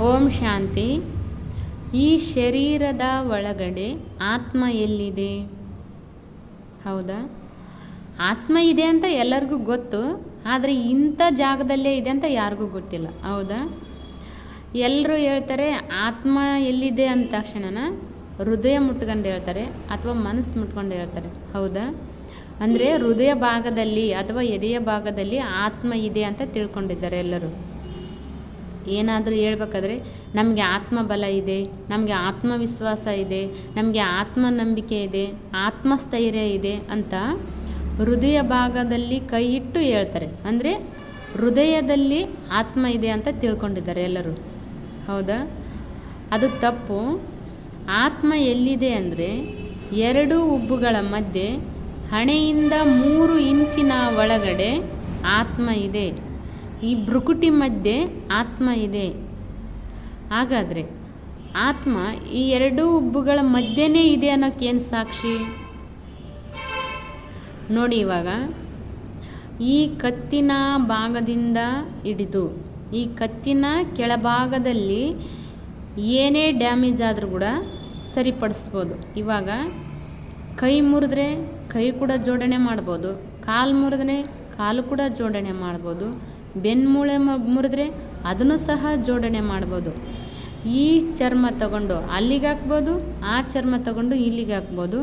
ಓಂ ಶಾಂತಿ. ಈ ಶರೀರದ ಒಳಗಡೆ ಆತ್ಮ ಎಲ್ಲಿದೆ? ಹೌದಾ? ಆತ್ಮ ಇದೆ ಅಂತ ಎಲ್ಲರಿಗೂ ಗೊತ್ತು, ಆದರೆ ಇಂಥ ಜಾಗದಲ್ಲೇ ಇದೆ ಅಂತ ಯಾರಿಗೂ ಗೊತ್ತಿಲ್ಲ. ಹೌದಾ? ಎಲ್ಲರೂ ಹೇಳ್ತಾರೆ, ಆತ್ಮ ಎಲ್ಲಿದೆ ಅಂದ ತಕ್ಷಣನ ಹೃದಯ ಮುಟ್ಕೊಂಡು ಹೇಳ್ತಾರೆ, ಅಥವಾ ಮನಸ್ಸು ಮುಟ್ಕೊಂಡು ಹೇಳ್ತಾರೆ. ಹೌದಾ? ಅಂದರೆ ಹೃದಯ ಭಾಗದಲ್ಲಿ ಅಥವಾ ಎದೆಯ ಭಾಗದಲ್ಲಿ ಆತ್ಮ ಇದೆ ಅಂತ ತಿಳ್ಕೊಂಡಿದ್ದಾರೆ ಎಲ್ಲರೂ. ಏನಾದರೂ ಹೇಳ್ಬೇಕಾದ್ರೆ, ನಮಗೆ ಆತ್ಮಬಲ ಇದೆ, ನಮಗೆ ಆತ್ಮವಿಶ್ವಾಸ ಇದೆ, ನಮಗೆ ಆತ್ಮನಂಬಿಕೆ ಇದೆ, ಆತ್ಮಸ್ಥೈರ್ಯ ಇದೆ ಅಂತ ಹೃದಯ ಭಾಗದಲ್ಲಿ ಕೈ ಇಟ್ಟು ಹೇಳ್ತಾರೆ. ಅಂದರೆ ಹೃದಯದಲ್ಲಿ ಆತ್ಮ ಇದೆ ಅಂತ ತಿಳ್ಕೊಂಡಿದ್ದಾರೆ ಎಲ್ಲರೂ. ಹೌದಾ? ಅದು ತಪ್ಪು. ಆತ್ಮ ಎಲ್ಲಿದೆ ಅಂದರೆ ಎರಡು ಉಬ್ಬುಗಳ ಮಧ್ಯೆ ಹಣೆಯಿಂದ ಮೂರು ಇಂಚಿನ ಒಳಗಡೆ ಆತ್ಮ ಇದೆ. ಈ ಭ್ರುಕುಟಿ ಮಧ್ಯೆ ಆತ್ಮ ಇದೆ. ಹಾಗಾದರೆ ಆತ್ಮ ಈ ಎರಡೂ ಉಬ್ಬುಗಳ ಮಧ್ಯೆನೇ ಇದೆ ಅನ್ನೋಕ್ಕೇನು ಸಾಕ್ಷಿ? ನೋಡಿ ಇವಾಗ, ಈ ಕತ್ತಿನ ಭಾಗದಿಂದ ಹಿಡಿದು, ಈ ಕತ್ತಿನ ಕೆಳಭಾಗದಲ್ಲಿ ಏನೇ ಡ್ಯಾಮೇಜ್ ಆದರೂ ಕೂಡ ಸರಿಪಡಿಸ್ಬೋದು. ಇವಾಗ ಕೈ ಮುರಿದ್ರೆ ಕೈ ಕೂಡ ಜೋಡಣೆ ಮಾಡ್ಬೋದು, ಕಾಲು ಮುರಿದ್ರೆ ಕಾಲು ಕೂಡ ಜೋಡಣೆ ಮಾಡ್ಬೋದು ಬೆನ್ಮೂಳೆ ಮುರಿದ್ರೆ ಅದನ್ನು ಸಹ ಜೋಡಣೆ ಮಾಡ್ಬೋದು. ಈ ಚರ್ಮ ತಗೊಂಡು ಅಲ್ಲಿಗೆ ಹಾಕ್ಬೋದು, ಆ ಚರ್ಮ ತಗೊಂಡು ಇಲ್ಲಿಗೆ ಹಾಕ್ಬೋದು.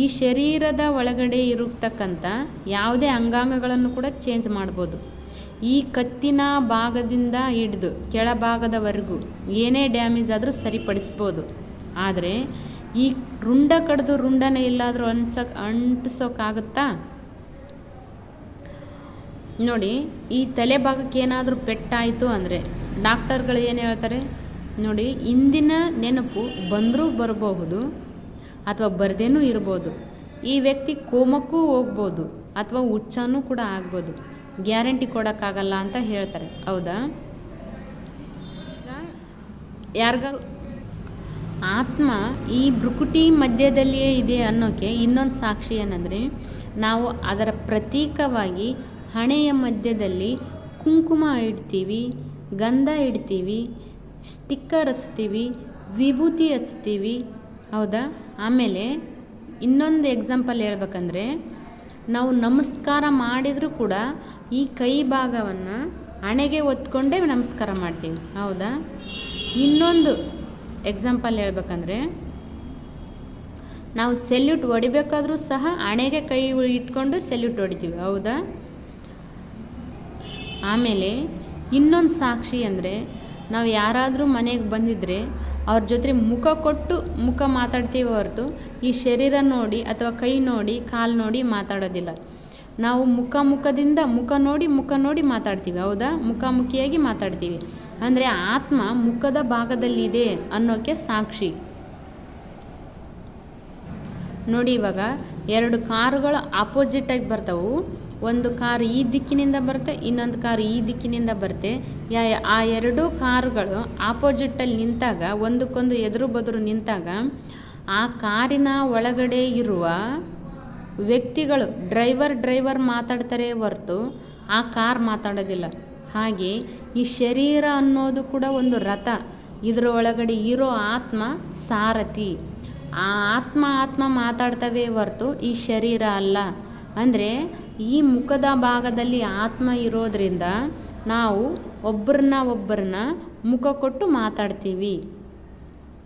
ಈ ಶರೀರದ ಒಳಗಡೆ ಇರತಕ್ಕಂಥ ಯಾವುದೇ ಅಂಗಾಂಗಗಳನ್ನು ಕೂಡ ಚೇಂಜ್ ಮಾಡ್ಬೋದು. ಈ ಕತ್ತಿನ ಭಾಗದಿಂದ ಹಿಡಿದು ಕೆಳಭಾಗದವರೆಗೂ ಏನೇ ಡ್ಯಾಮೇಜ್ ಆದರೂ ಸರಿಪಡಿಸ್ಬೋದು. ಆದರೆ ಈ ರುಂಡ ಕಡಿದು ರುಂಡನೇ ಎಲ್ಲಾದರೂ ಅಂಚಕ್ ಅಂಟಿಸೋಕ್ಕಾಗುತ್ತಾ ನೋಡಿ, ಈ ತಲೆ ಭಾಗಕ್ಕೆ ಏನಾದರೂ ಪೆಟ್ಟಾಯಿತು ಅಂದರೆ ಡಾಕ್ಟರ್ಗಳು ಏನು ಹೇಳ್ತಾರೆ? ನೋಡಿ, ಇಂದಿನ ನೆನಪು ಬಂದರೂ ಬರಬಹುದು ಅಥವಾ ಬರದೇನೂ ಇರ್ಬೋದು. ಈ ವ್ಯಕ್ತಿ ಕೋಮಕ್ಕೂ ಹೋಗ್ಬೋದು ಅಥವಾ ಹುಚ್ಚನೂ ಕೂಡ ಆಗ್ಬೋದು. ಗ್ಯಾರಂಟಿ ಕೊಡೋಕ್ಕಾಗಲ್ಲ ಅಂತ ಹೇಳ್ತಾರೆ. ಹೌದಾ? ಈಗ ಯಾರಿಗಾರು ಆತ್ಮ ಈ ಭ್ರುಕುಟಿ ಮಧ್ಯದಲ್ಲಿಯೇ ಇದೆ ಅನ್ನೋಕ್ಕೆ ಇನ್ನೊಂದು ಸಾಕ್ಷಿ ಏನಂದರೆ, ನಾವು ಅದರ ಪ್ರತೀಕವಾಗಿ ಹಣೆಯ ಮಧ್ಯದಲ್ಲಿ ಕುಂಕುಮ ಇಡ್ತೀವಿ, ಗಂಧ ಇಡ್ತೀವಿ, ಸ್ಟಿಕ್ಕರ್ ಹಚ್ತೀವಿ, ವಿಭೂತಿ ಹಚ್ತೀವಿ. ಹೌದಾ? ಆಮೇಲೆ ಇನ್ನೊಂದು ಎಕ್ಸಾಂಪಲ್ ಹೇಳ್ಬೇಕಂದ್ರೆ, ನಾವು ನಮಸ್ಕಾರ ಮಾಡಿದರೂ ಕೂಡ ಈ ಕೈ ಭಾಗವನ್ನು ಹಣೆಗೆ ಒತ್ಕೊಂಡೇ ನಮಸ್ಕಾರ ಮಾಡ್ತೀವಿ. ಹೌದಾ? ಇನ್ನೊಂದು ಎಕ್ಸಾಂಪಲ್ ಹೇಳ್ಬೇಕಂದ್ರೆ, ನಾವು ಸೆಲ್ಯೂಟ್ ಹೊಡಿಬೇಕಾದ್ರೂ ಸಹ ಹಣೆಗೆ ಕೈ ಇಟ್ಕೊಂಡು ಸೆಲ್ಯೂಟ್ ಹೊಡಿತೀವಿ. ಹೌದಾ? ಆಮೇಲೆ ಇನ್ನೊಂದು ಸಾಕ್ಷಿ ಅಂದರೆ ನಾವು ಯಾರಾದರೂ ಮನೆಗೆ ಬಂದಿದ್ದರೆ ಅವ್ರ ಜೊತೆ ಮುಖ ಕೊಟ್ಟು ಮುಖ ಮಾತಾಡ್ತೀವಿ ಹೊರತು ಈ ಶರೀರ ನೋಡಿ ಅಥವಾ ಕೈ ನೋಡಿ, ಕಾಲು ನೋಡಿ ಮಾತಾಡೋದಿಲ್ಲ. ನಾವು ಮುಖ ಮುಖದಿಂದ ಮುಖ ನೋಡಿ ಮುಖ ನೋಡಿ ಮಾತಾಡ್ತೀವಿ, ಹೌದಾ? ಮುಖಾಮುಖಿಯಾಗಿ ಮಾತಾಡ್ತೀವಿ. ಅಂದರೆ ಆತ್ಮ ಮುಖದ ಭಾಗದಲ್ಲಿದೆ ಅನ್ನೋಕ್ಕೆ ಸಾಕ್ಷಿ. ನೋಡಿ ಇವಾಗ ಎರಡು ಕಾರುಗಳು ಆಪೋಸಿಟಾಗಿ ಬರ್ತಾವು. ಒಂದು ಕಾರ್ ಈ ದಿಕ್ಕಿನಿಂದ ಬರುತ್ತೆ, ಇನ್ನೊಂದು ಕಾರ್ ಈ ದಿಕ್ಕಿನಿಂದ ಬರುತ್ತೆ. ಯಾ, ಆ ಎರಡೂ ಕಾರುಗಳು ಆಪೋಸಿಟಲ್ಲಿ ನಿಂತಾಗ, ಒಂದಕ್ಕೊಂದು ಎದುರು ಬದುರು ನಿಂತಾಗ, ಆ ಕಾರಿನ ಒಳಗಡೆ ಇರುವ ವ್ಯಕ್ತಿಗಳು ಡ್ರೈವರ್ ಡ್ರೈವರ್ ಮಾತಾಡ್ತಾರೆ ಹೊರತು ಆ ಕಾರ್ ಮಾತಾಡೋದಿಲ್ಲ. ಹಾಗೆ ಈ ಶರೀರ ಅನ್ನೋದು ಕೂಡ ಒಂದು ರಥ. ಇದರ ಒಳಗಡೆ ಇರೋ ಆತ್ಮ ಸಾರಥಿ. ಆ ಆತ್ಮ ಆತ್ಮ ಮಾತಾಡ್ತವೆ ಹೊರತು ಈ ಶರೀರ ಅಲ್ಲ. ಅಂದರೆ ಈ ಮುಖದ ಭಾಗದಲ್ಲಿ ಆತ್ಮ ಇರೋದರಿಂದ ನಾವು ಒಬ್ಬರನ್ನ ಒಬ್ಬರನ್ನ ಮುಖ ಕೊಟ್ಟು ಮಾತಾಡ್ತೀವಿ.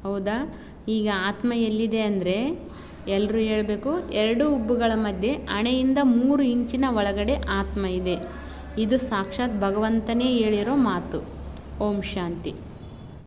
ಹೌದಾ? ಈಗ ಆತ್ಮ ಎಲ್ಲಿದೆ ಅಂದರೆ ಎಲ್ಲರೂ ಹೇಳಬೇಕು, ಎರಡು ಉಬ್ಬುಗಳ ಮಧ್ಯೆ ಹಣೆಯಿಂದ ಮೂರು ಇಂಚಿನ ಒಳಗಡೆ ಆತ್ಮ ಇದೆ. ಇದು ಸಾಕ್ಷಾತ್ ಭಗವಂತನೇ ಹೇಳಿರೋ ಮಾತು. ಓಂ ಶಾಂತಿ.